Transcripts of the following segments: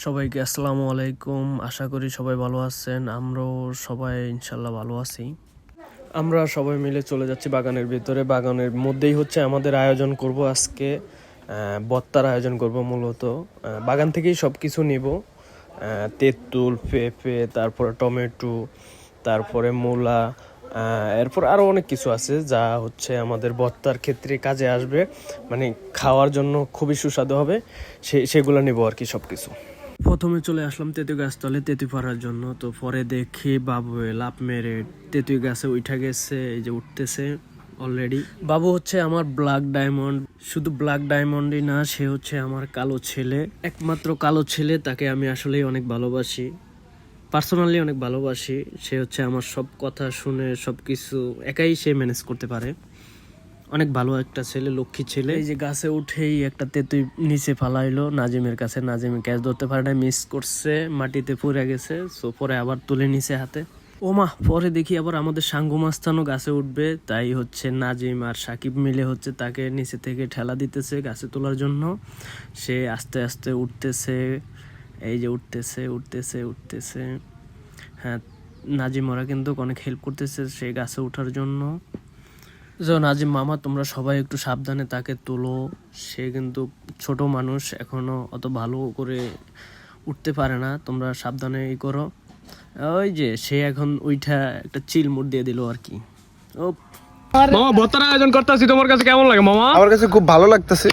সবাইকে আসসালামু আলাইকুম। আশা করি সবাই ভালো আছেন। আমরাও সবাই ইনশাল্লাহ ভালো আছি। আমরা সবাই মিলে চলে যাচ্ছি বাগানের ভিতরে। বাগানের মধ্যেই হচ্ছে আমাদের আয়োজন করব আজকে বত্তার আয়োজন করব মূলত। বাগান থেকেই সব কিছু নিব তেঁতুল, পেঁপে, তারপরে টমেটো, তারপরে মূলা এরপর আরও অনেক কিছু আছে যা হচ্ছে আমাদের বত্তার ক্ষেত্রে কাজে আসবে। মানে খাওয়ার জন্য খুবই সুস্বাদু হবে। সে, সেগুলো নেব আর কি সব কিছু প্রথমে চলে আসলাম তেঁতুই গাছতলে তেঁতুই পাড়ার জন্য। তো পরে দেখি বাবু লাভ মেরে তেঁতুই গাছে উঠা গেছে, এই যে উঠতেছে অলরেডি বাবু হচ্ছে আমার ব্ল্যাক ডায়মন্ড শুধু ব্ল্যাক ডায়মন্ডই না, সে হচ্ছে আমার কালো ছেলে। একমাত্র কালো ছেলে, তাকে আমি আসলেই অনেক ভালোবাসি। পার্সোনালি অনেক ভালোবাসি। সে হচ্ছে আমার সব কথা শুনে সব কিছু একাই সে ম্যানেজ করতে পারে। অনেক ভালো একটা ছেলে, লক্ষ্মী ছেলে। এই যে গাছে উঠেই একটা তেঁতুই নিচে ফালাইলো। নাজিমের কাছে নাজিম ক্যাচ ধরতে পারে না মিস করছে, মাটিতে পড়ে গেছে সো পরে আবার তুলে নিছে হাতে। ও মা পরে দেখি আবার আমাদের সাঙ্গু মাস্তানও গাছে উঠবে। তাই হচ্ছে নাজিম আর সাকিব মিলে হচ্ছে তাকে নিচে থেকে ঠেলা দিতেছে গাছে তোলার জন্য। সে আস্তে আস্তে উঠতেছে, এই যে উঠতেছে উঠতেছে উঠতেছে। হ্যাঁ নাজিম ওরা কিন্তু অনেক হেল্প করতেছে সে গাছে ওঠার জন্য। যে নাজিম মামা তোমরা সবাই একটু সাবধানে তাকে তোলো। সে কিন্তু ছোট মানুষ এখনও অত ভালো করে উঠতে পারে না। তোমরা সাবধানে ই করো। ওই যে সে এখন ওইটা একটা চিল মুড দিয়ে দিল আর কি। ও মামা ভত্তার আয়োজন করতেছি তোমার কাছে কেমন লাগে মামা? আমার কাছে খুব ভালো লাগতেছে।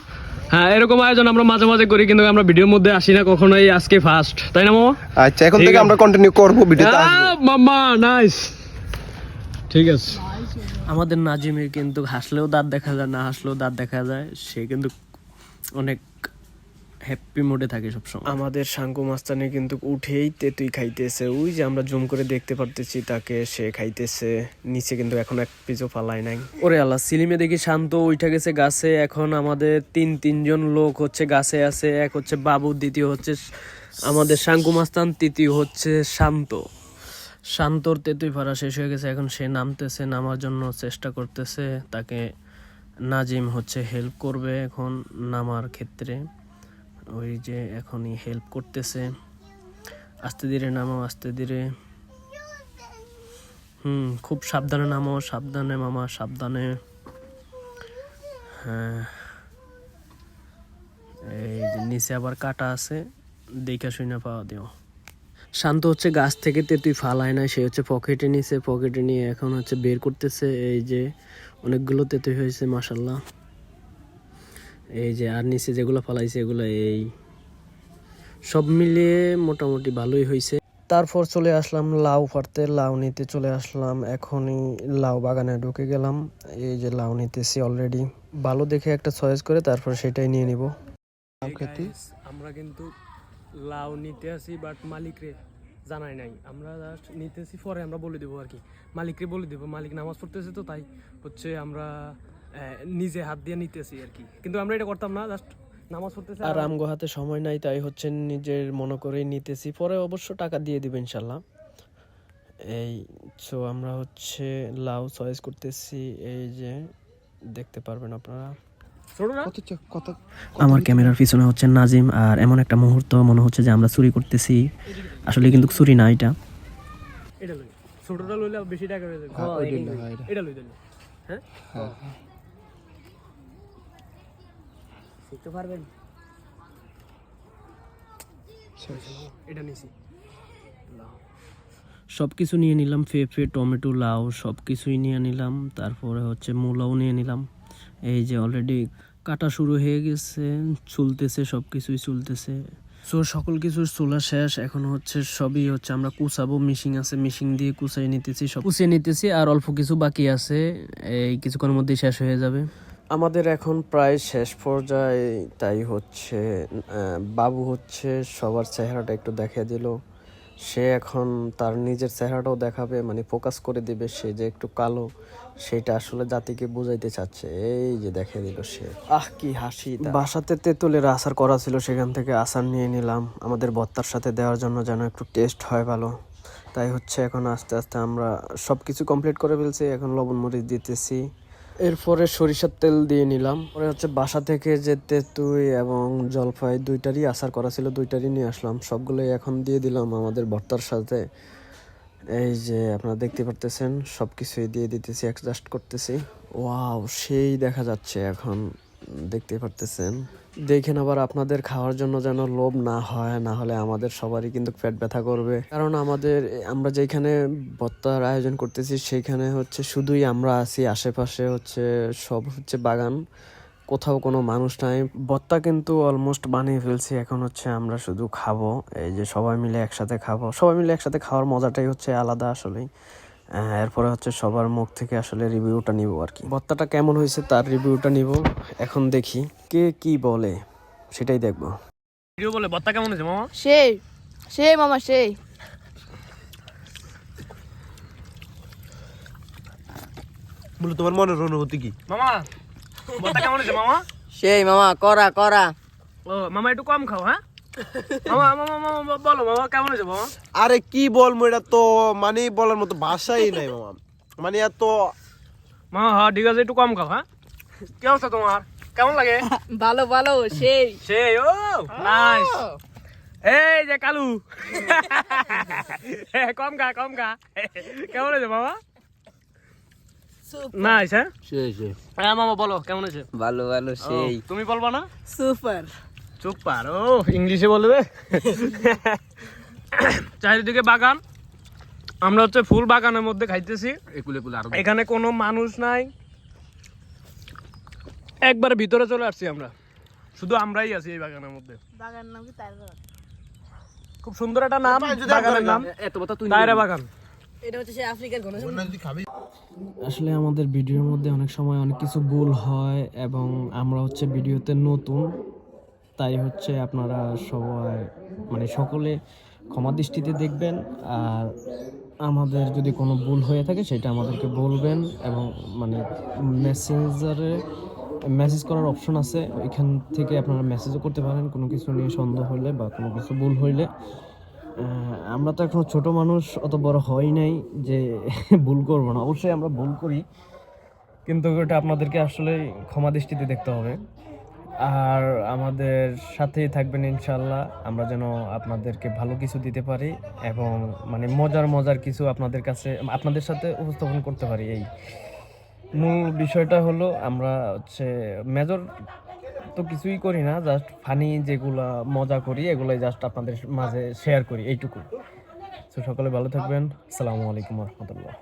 হ্যাঁ এরকম আয়োজন আমরা মাঝে মাঝে করি কিন্তু আমরা ভিডিওর মধ্যে আসি না কখনোই আজকে ফার্স্ট তাই না মামা? আচ্ছা এখন থেকে আমরা কন্টিনিউ করব আহ, মামা নাইস ঠিক আছে। আমাদের নাজিমের কিন্তু হাসলেও দাঁত দেখা যায় না হাসলেও দাঁত দেখা যায়। সে কিন্তু অনেক হ্যাপি মোডে থাকে সবসময়। আমাদের শাঙ্কু মাস্তানি কিন্তু উঠেই তেতুই খাইতেছে। ওই যে আমরা জুম করে দেখতে পারতেছি তাকে সে খাইতেছে। নিচে কিন্তু এখন এক পিছু ফালাই নাই। ওরে আল্লাহ সিলিমে দেখি শান্ত উঠে গেছে গাছে। এখন আমাদের তিন তিনজন লোক হচ্ছে গাছে আছে। এক হচ্ছে বাবু দ্বিতীয় হচ্ছে আমাদের শাঙ্কু মাস্তান তৃতীয় হচ্ছে শান্ত। শান্তর তেতুই ফাড়া শেষ হয়ে গেছে। এখন সে নামতেছে, নামার জন্য চেষ্টা করতেছে। তাকে নাজিম হচ্ছে হেল্প করবে এখন নামার ক্ষেত্রে। ওই যে এখনই হেল্প করতেছে। আস্তে ধীরে নামো আস্তে ধীরে। হুম, খুব সাবধানে নামো সাবধানে মামা, সাবধানে। হ্যাঁ। এই নিচে আবার কাটা আছে, দেখা শুনে পাওয়া দিও। শান্ত হচ্ছে, গাছ থেকে তেতুই ফালায় না, সে হচ্ছে পকেটে নিছে, পকেটে নিয়ে এখন হচ্ছে বের করতেছে, এই যে অনেকগুলো তেতুই হয়েছে মাসাল্লাহ এই যে, আর নিচে যেগুলো ফালাইছে, এগুলো এই। সব মিলিয়ে মোটামুটি ভালোই হয়েছে। তারপর চলে আসলাম, লাউ ফাড়তে, লাউ নিতে চলে আসলাম, এখনই লাউ বাগানে ঢুকে গেলাম। এই যে লাউ নিতেছি অলরেডি ভালো দেখে একটা চয়েস করে, তারপর সেটাই নিয়ে নিব। আমরা কিন্তু লাউ নিতে আসি বাট মালিকরে জানাই নাই। আমরা জাস্ট নিতেছি পরে আমরা বলে দেবো আর কি মালিকরে বলে দেবো মালিক নামাজ পড়তেছে তো তাই হচ্ছে আমরা নিজে হাত দিয়ে নিতেছি আর কি কিন্তু আমরা এটা করতাম না জাস্ট নামাজ পড়তেছে আর আমগো হাতে সময় নাই তাই হচ্ছে নিজের মনে করেই নিতেছি। পরে অবশ্য টাকা দিয়ে দিবে ইনশাল্লাহ। এই সো আমরা হচ্ছে লাউ চয়েস করতেছি এই যে দেখতে পারবেন আপনারা। আমার ক্যামেরার পিছনে হচ্ছে নাজিম আর এমন একটা মুহূর্ত মনে হচ্ছে যে আমরা চুরি করতেছি। আসলে কিন্তু চুরি না এটা। এটা ছোটটা লইলে বেশি টাকা হয়ে যাবে। হ্যাঁ, হ্যাঁ, এটা। এটা। লই দিলে হ্যাঁ? শিখতে পারবেন? এটা নিছি। সব কিছু নিয়ে নিলাম পেঁপে টমেটো লাউ সব কিছুই নিয়ে নিলাম। তারপরে হচ্ছে মূলাও নিয়ে নিলাম। এই যে অলরেডি কাটা শুরু হয়ে গেছে, চুলতেছে সব কিছুই চুলতেছে। সো সকল কিছু চুলা শেষ, এখন হচ্ছে সবই হচ্ছে আমরা কুচাবো মিশিং আছে মিশিং দিয়ে কুচাই নিতেছি, সব কুচিয়ে নিতেছি, আর অল্প কিছু বাকি আছে, এই কিছুক্ষণের মধ্যেই শেষ হয়ে যাবে। আমাদের এখন প্রায় শেষ পর্যায়ে, তাই হচ্ছে বাবু হচ্ছে সবার চেহারাটা একটু দেখিয়ে দিল। সে এখন তার নিজের চেহারাটাও দেখাবে মানে ফোকাস করে দিবে, সে যে একটু কালো সেটা আসলে জাতিকে বুঝাইতে চাচ্ছে। এই যে দেখে দিল সে। আহ কি হাসি বাসাতে তেঁতুলের আচার করা ছিল সেখান থেকে আচার নিয়ে নিলাম। আমাদের বত্তার সাথে দেওয়ার জন্য যেন একটু টেস্ট হয় ভালো। তাই হচ্ছে এখন আস্তে আস্তে আমরা সব কিছু কমপ্লিট করে ফেলছি এখন লবণ মরিচ দিতেছি। এরপরে সরিষার তেল দিয়ে নিলাম। পরে হচ্ছে বাসা থেকে যে তেঁতুই এবং জলফাই দুইটারই আচার করা ছিল দুইটারই নিয়ে আসলাম। সবগুলোই এখন দিয়ে দিলাম আমাদের ভর্তার সাথে। এই যে আপনারা দেখতে পারতেছেন সব কিছুই দিয়ে দিতেছি অ্যাডজাস্ট করতেছি। ওয়াও সেই দেখা যাচ্ছে এখন, দেখতে পারতেছেন। দেখেন আবার আপনাদের খাওয়ার জন্য যেন লোভ না হয়, না হলে আমাদের সবারই কিন্তু পেট ব্যথা করবে। কারণ আমাদের, আমরা যেখানে ভত্তার আয়োজন করতেছি সেইখানে হচ্ছে শুধুই আমরা আছি, আশেপাশে হচ্ছে সব হচ্ছে বাগান। কোথাও কোনো মানুষ নাই। ভত্তা কিন্তু অলমোস্ট বানিয়ে ফেলছি এখন হচ্ছে আমরা শুধু খাব। এই যে সবাই মিলে একসাথে খাব। সবাই মিলে একসাথে খাওয়ার মজাটাই হচ্ছে আলাদা আসলেই। এরপরে হচ্ছে সবার মুখ থেকে আসলে রিভিউটা নিব আর কি। ভত্তাটা কেমন হয়েছে তার রিভিউটা নিব। এখন দেখি কে কি বলে সেটাই দেখব। ভিডিও বলে ভর্তা কেমন হয়েছে মামা? সেই সেই মামা সেই। বলে তোমার মনের অনুভূতি কি? মামা ভর্তা কেমন হয়েছে মামা? সেই মামা করা করা ও মামা একটু কম খাও হ্যাঁ? মামা মামা মামা বলো মামা কেমন হয়েছে মামা? আরে কি বলব এটা তো মানে বলার মতো ভাষাই নাই মামা। মানে এত মামা হ্যাঁ ঠিক আছে একটু কম খাও হ্যাঁ? কি অবস্থা তোমার? কেমন লাগে? ভালো ভালো সেই। সেই ও নাইস এই যে কালু। এ, কম খা কম খা। কেমন হয়েছে মামা? নাইস হ্যাঁ সেই সেই হ্যাঁ মামা বলো কেমন হয়েছে ভালো ভালো ও, তুমি বলবা না? সুপার চুপ পার ও ইংলিশে বলবে? চারিদিকে বাগান। আমরা হচ্ছে ফুল বাগানের মধ্যে খাইতেছি। এখানে কোনো মানুষ নাই। একবার ভিতরে চলে আসছি আমরা। শুধু আমরাই আছি এই বাগানের মধ্যে। খুব সুন্দর একটা নাম বাগানের নাম। তাইরা বাগান। এটা হচ্ছে সেই আফ্রিকার ঘন আসলে আমাদের ভিডিওর মধ্যে অনেক সময় অনেক কিছু ভুল হয় এবং আমরা হচ্ছে ভিডিওতে নতুন তাই হচ্ছে আপনারা সবাই মানে সকলে ক্ষমা দৃষ্টিতে দেখবেন। আর আমাদের যদি কোনো ভুল হয়ে থাকে সেটা আমাদেরকে বলবেন এবং মানে মেসেঞ্জারে মেসেজ করার অপশন আছে। ওইখান থেকে আপনারা মেসেজও করতে পারেন। কোনো কিছু নিয়ে সন্দেহ হলে বা কোনো কিছু ভুল হইলে। আমরা তো এখনও ছোট মানুষ, অত বড় হয় নাই যে ভুল করব না। অবশ্যই আমরা ভুল করি, কিন্তু ওটা আপনাদেরকে আসলে ক্ষমা দৃষ্টিতে দেখতে হবে। আর আমাদের সাথেই থাকবেন ইনশাল্লাহ আমরা যেন আপনাদেরকে ভালো কিছু দিতে পারি এবং মানে মজার মজার কিছু আপনাদের কাছে, আপনাদের সাথে উপস্থাপন করতে পারি। এই মূল বিষয়টা হলো আমরা হচ্ছে মেজর তো কিছুই করি না জাস্ট ফানি যেগুলা মজা করি, এগুলোই জাস্ট আপনাদের মাঝে শেয়ার করি এইটুকু তো সকলে ভালো থাকবেন। আসসালামু আলাইকুম রহমতুল্লাহ।